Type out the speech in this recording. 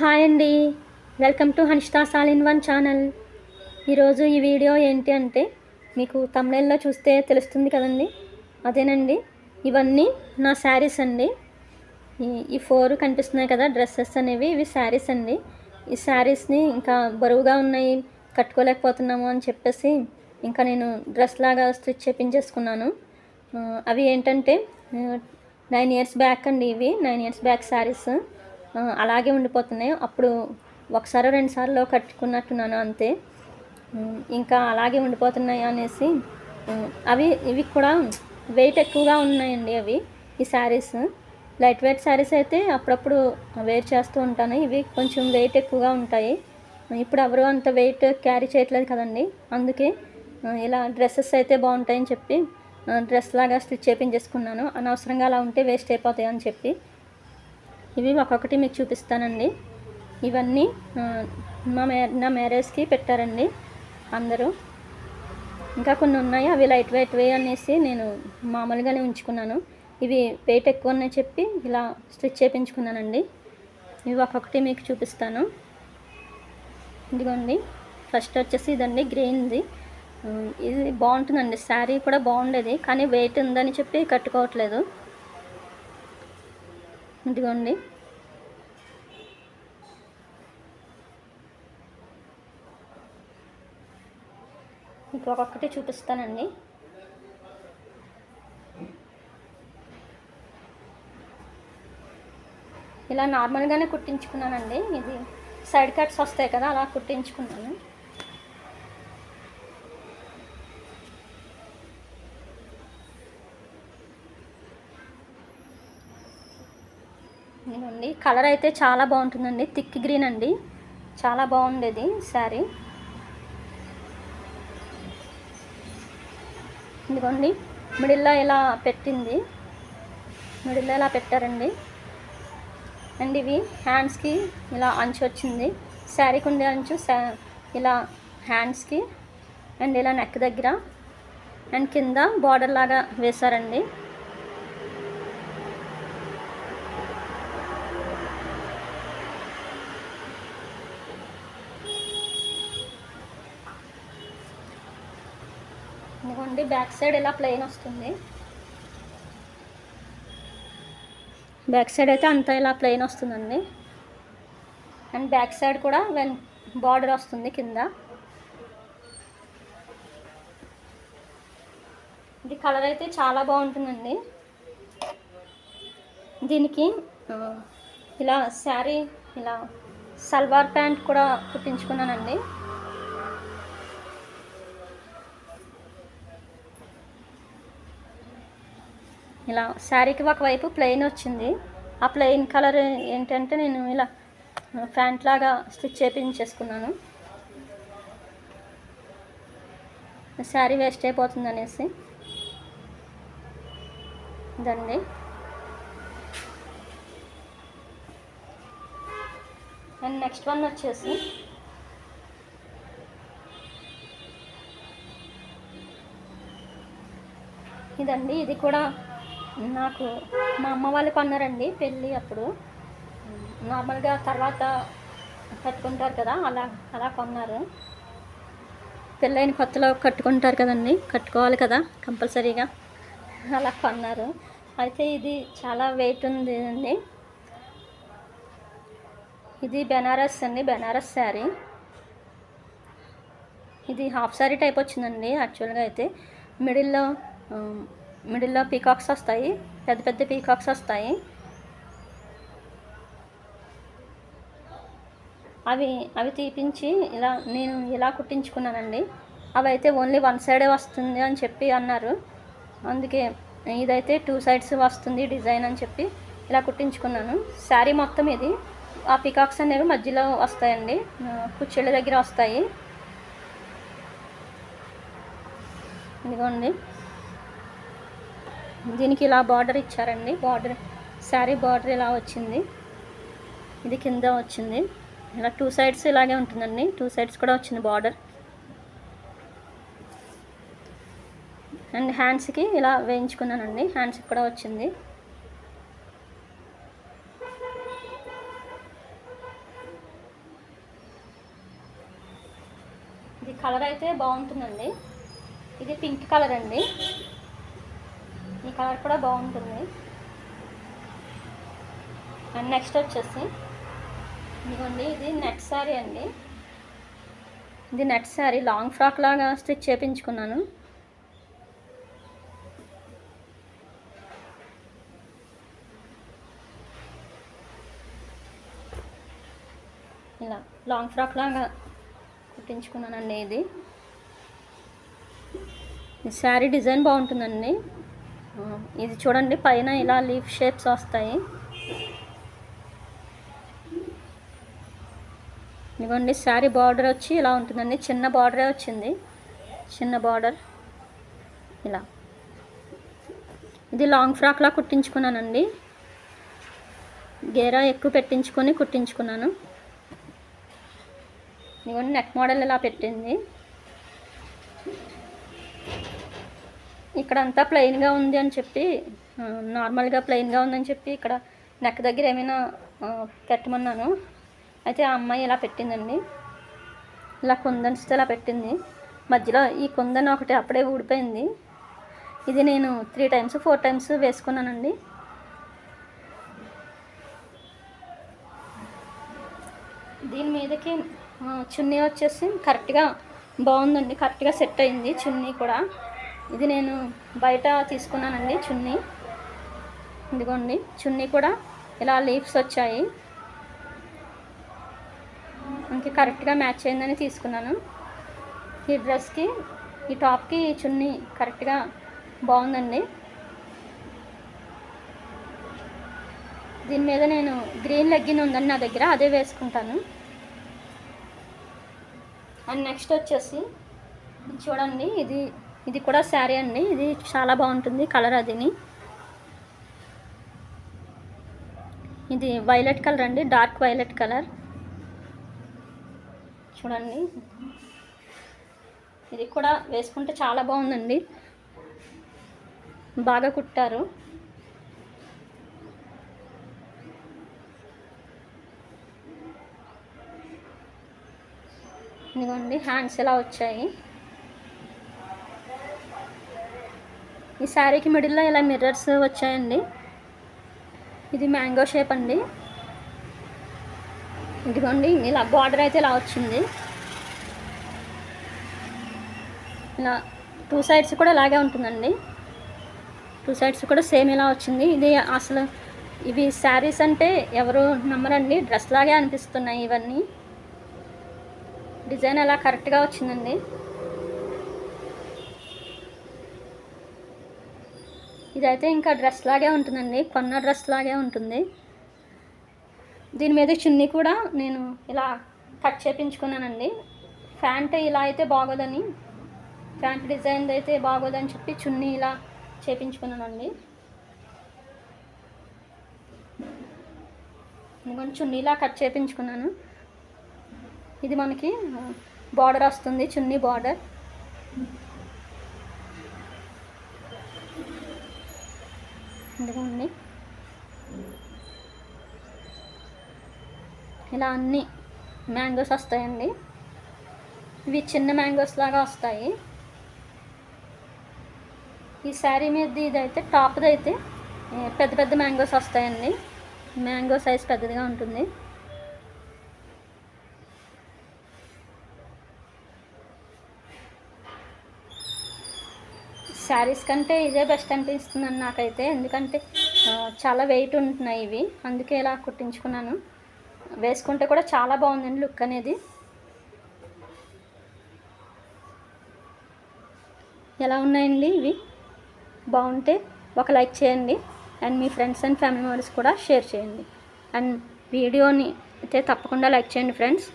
Hi అండి. Welcome to Hanshitha సాల్ in one channel. ఈరోజు ఈ వీడియో ఏంటి అంటే మీకు తమిళల్లో చూస్తే తెలుస్తుంది కదండి. అదేనండి. ఇవన్నీ నా శారీస్ అండి. ఈ ఫోర్ కనిపిస్తున్నాయి కదా డ్రెస్సెస్ అనేవి ఇవి శారీస్ అండి. ఈ శారీస్ని ఇంకా బరువుగా ఉన్నాయి కట్టుకోలేకపోతున్నాము అని చెప్పేసి ఇంకా నేను డ్రెస్ లాగా స్టిచ్ చేపించేసుకున్నాను. అవి ఏంటంటే నైన్ ఇయర్స్ బ్యాక్ అండి ఇవి నైన్ ఇయర్స్ బ్యాక్ శారీస్. అలాగే ఉండిపోతున్నాయి. అప్పుడు ఒకసారి రెండుసార్లు కట్టుకున్నట్టున్నాను అంతే. ఇంకా అలాగే ఉండిపోతున్నాయి అనేసి అవి ఇవి కూడా వెయిట్ ఎక్కువగా ఉన్నాయండి అవి ఈ శారీస్ లైట్ వెయిట్ శారీస్ అయితే అప్పుడప్పుడు వేర్ చేస్తూ ఉంటాను. ఇవి కొంచెం వెయిట్ ఎక్కువగా ఉంటాయి. ఇప్పుడు ఎవరు అంత వెయిట్ క్యారీ చేయట్లేదు కదండి. అందుకే ఇలా డ్రెస్సెస్ అయితే బాగుంటాయని చెప్పి డ్రెస్ లాగా స్టిచ్ చేపించేసుకున్నాను. అనవసరంగా అలా ఉంటే వేస్ట్ అయిపోతాయి అని చెప్పి. ఇవి ఒక్కొక్కటి మీకు చూపిస్తానండి. ఇవన్నీ మా మ్యా నా మ్యారేజ్కి పెట్టారండి అందరూ. ఇంకా కొన్ని ఉన్నాయి అవి లైట్ వెయిట్ వే అనేసి నేను మామూలుగానే ఉంచుకున్నాను. ఇవి వెయిట్ ఎక్కువ అని చెప్పి ఇలా స్టిచ్ చేయించుకున్నానండి ఇవి ఒక్కొక్కటి మీకు చూపిస్తాను. ఇదిగోండి ఫస్ట్ వచ్చేసి ఇదండి గ్రీన్ది. ఇది బాగుంటుందండి శారీ కూడా బాగుండేది కానీ వెయిట్ ఉందని చెప్పి కట్టుకోవట్లేదు. ఇదిగోండి మీకు ఒక్కొక్కటి చూపిస్తానండి. ఇలా నార్మల్గానే కుట్టించుకున్నానండి. ఇది సైడ్ కట్స్ వస్తాయి కదా అలా కుట్టించుకున్నాను. ఇదిగోండి కలర్ అయితే చాలా బాగుంటుందండి. థిక్ గ్రీన్ అండి. చాలా బాగుండేది శారీ. ఇదిగోండి. మిడిల్లో ఇలా పెట్టింది. మిడిల్లో ఇలా పెట్టారండి. అండ్ ఇవి హ్యాండ్స్కి ఇలా అంచు వచ్చింది. శారీకి ఉండే అంచు ఇలా హ్యాండ్స్కి అండ్ ఇలా నెక్ దగ్గర అండ్ కింద బార్డర్ లాగా వేశారండి. చూడండి బ్యాక్ సైడ్ ఇలా ప్లెయిన్ వస్తుంది. బ్యాక్ సైడ్ అయితే అంతా ఇలా ప్లెయిన్ వస్తుందండి. అండ్ బ్యాక్ సైడ్ కూడా వెన్ బార్డర్ వస్తుంది కింద. ఇది కలర్ అయితే చాలా బాగుంటుందండి. దీనికి ఇలా శారీ ఇలా సల్వార్ ప్యాంట్ కూడా కుట్టించుకున్నానండి. ఇలా శారీకి ఒకవైపు ప్లెయిన్ వచ్చింది. ఆ ప్లెయిన్ కలర్ ఏంటంటే నేను ఇలా ప్యాంట్ లాగా స్టిచ్ చేపించేసుకున్నాను. శారీ వేస్ట్ అయిపోతుంది అనేసి ఇదండి. అండ్ నెక్స్ట్ వన్ వచ్చేసి ఇదండి. ఇది కూడా నాకు మా అమ్మ వాళ్ళు కొన్నారండి పెళ్ళి అప్పుడు. నార్మల్గా తర్వాత కట్టుకుంటారు కదా అలా అలా కొన్నారు. పెళ్ళైన కొత్తలో కట్టుకుంటారు కదండి కట్టుకోవాలి కదా కంపల్సరీగా. అలా కొన్నారు. అయితే ఇది చాలా వెయిట్ ఉంది అండి. ఇది బెనారస్ అండి బెనారస్ శారీ. ఇది హాఫ్ శారీ టైప్ వచ్చిందండి యాక్చువల్గా అయితే. మిడిల్లో మిడిల్లో పీకాక్స్ వస్తాయి పెద్ద పెద్ద పీకాక్స్ వస్తాయి. అవి అవి తీపించి ఇలా నేను ఇలా కుట్టించుకున్నానండి. అవి అయితే ఓన్లీ వన్ సైడే వస్తుంది అని చెప్పి అన్నారు. అందుకే ఇదైతే టూ సైడ్స్ వస్తుంది డిజైన్ అని చెప్పి ఇలా కుట్టించుకున్నాను. శారీ మొత్తం ఇది ఆ పికాక్స్ అనేవి మధ్యలో వస్తాయండి. కుచ్చెళ్ళ దగ్గర వస్తాయి. ఇదిగోండి. దీనికి ఇలా బార్డర్ ఇచ్చారండి. బార్డర్ శారీ బార్డర్ ఇలా వచ్చింది. ఇది కింద వచ్చింది. ఇలా టూ సైడ్స్ ఇలాగే ఉంటుందండి. టూ సైడ్స్ కూడా వచ్చింది బార్డర్ అండ్ హ్యాండ్స్కి ఇలా వేయించుకున్నానండి. హ్యాండ్స్కి కూడా వచ్చింది. ఇది కలర్ అయితే బాగుంటుందండి. ఇది పింక్ కలర్ అండి. ఈ కలర్ కూడా బాగుంటుంది. అండ్ నెక్స్ట్ వచ్చేసి ఇదిగోండి ఇది నెట్ శారీ అండి. ఇది నెట్ శారీ లాంగ్ ఫ్రాక్ లాగా స్టిచ్ చేపించుకున్నాను. ఇలా లాంగ్ ఫ్రాక్ లాగా కుట్టించుకున్నానండి ఇది. ఈ శారీ డిజైన్ బాగుంటుందండి. ఇది చూడండి పైన ఇలా లీఫ్ షేప్స్ వస్తాయి. ఇదిగోండి శారీ బార్డర్ వచ్చి ఇలా ఉంటుందండి. చిన్న బార్డరే వచ్చింది. చిన్న బార్డర్ ఇలా. ఇది లాంగ్ ఫ్రాక్లా కుట్టించుకున్నానండి. గేరా ఎక్కువ పెట్టించుకొని కుట్టించుకున్నాను. ఇదిగోండి నెక్ మోడల్ ఇలా పెట్టింది. ఇక్కడ అంతా ప్లెయిన్గా ఉంది అని చెప్పి నార్మల్గా ప్లెయిన్గా ఉందని చెప్పి ఇక్కడ నెక్ దగ్గర ఏమైనా పెట్టమన్నాను. అయితే ఆ అమ్మాయి ఇలా పెట్టిందండి. ఇలా కుందన్స్తో ఇలా పెట్టింది. మధ్యలో ఈ కుందన్ ఒకటి అప్పుడే ఊడిపోయింది. ఇది నేను త్రీ టైమ్స్ ఫోర్ టైమ్స్ వేసుకున్నానండి. దీని మీదకి చున్నీ వచ్చేసి కరెక్ట్గా బాగుందండి. కరెక్ట్గా సెట్ అయింది చున్నీ కూడా. ఇది నేను బయట తీసుకున్నానండి చున్నీ. ఇదిగోండి చున్నీ కూడా ఇలా లీవ్స్ వచ్చాయి. ఇంక కరెక్ట్గా మ్యాచ్ అయిందని తీసుకున్నాను. ఈ డ్రెస్కి ఈ టాప్కి చున్నీ కరెక్ట్గా బాగుందండి. దీని మీద నేను గ్రీన్ లెగ్గిన్ ఉందండి నా దగ్గర అదే వేసుకుంటాను. అండ్ నెక్స్ట్ వచ్చేసి చూడండి ఇది ఇది కూడా శారీ అండి. ఇది చాలా బాగుంటుంది కలర్ అదిని. ఇది వైలెట్ కలర్ అండి డార్క్ వైలెట్ కలర్. చూడండి. ఇది కూడా వేసుకుంటే చాలా బాగుందండి. బాగా కుట్టారు. ఇదిగోండి హ్యాండ్స్ ఇలా వచ్చాయి. ఈ శారీకి మిడిల్లో ఇలా మిర్రర్స్ వచ్చాయండి. ఇది మ్యాంగో షేప్ అండి. ఇదిగోండి ఇలా బార్డర్ అయితే ఇలా వచ్చింది. ఇలా టూ సైడ్స్ కూడా ఇలాగే ఉంటుందండి. టూ సైడ్స్ కూడా సేమ్ ఇలా వచ్చింది. ఇది అసలు ఇవి శారీస్ అంటే ఎవరు నమ్మరండి. డ్రెస్ లాగే అనిపిస్తున్నాయి ఇవన్నీ. డిజైన్ అలా కరెక్ట్గా వచ్చిందండి. ఇదైతే ఇంకా డ్రెస్ లాగే ఉంటుందండి. కొన్న డ్రెస్ లాగే ఉంటుంది. దీని మీద చున్నీ కూడా నేను ఇలా కట్ చేపించుకున్నానండి. ప్యాంట్ ఇలా అయితే బాగోదని ప్యాంట్ డిజైన్ అయితే బాగోదని చెప్పి చున్నీ ఇలా చేపించుకున్నానండి. ఇదిగోండి చున్నీ ఇలా కట్ చేపించుకున్నాను. ఇది మనకి బార్డర్ వస్తుంది చున్నీ బార్డర్ ఇదిగోండి ఇలా అన్ని మ్యాంగోస్ వస్తాయండి. ఇవి చిన్న మ్యాంగోస్ లాగా వస్తాయి. ఈ శారీ మీద ఇదైతే టాప్ది అయితే పెద్ద పెద్ద మ్యాంగోస్ వస్తాయండి. మ్యాంగో సైజ్ పెద్దదిగా ఉంటుంది. శారీస్ కంటే ఇదే బెస్ట్ అనిపిస్తుందండి నాకైతే. ఎందుకంటే చాలా వెయిట్ ఉంటున్నాయి ఇవి. అందుకే ఇలా కుట్టించుకున్నాను. వేసుకుంటే కూడా చాలా బాగుందండి లుక్ అనేది. ఎలా ఉన్నాయండి ఇవి? బాగుంటే ఒక లైక్ చేయండి. అండ్ మీ ఫ్రెండ్స్ అండ్ ఫ్యామిలీ మెంబర్స్ కూడా షేర్ చేయండి. అండ్ వీడియోని అయితే తప్పకుండా లైక్ చేయండి ఫ్రెండ్స్.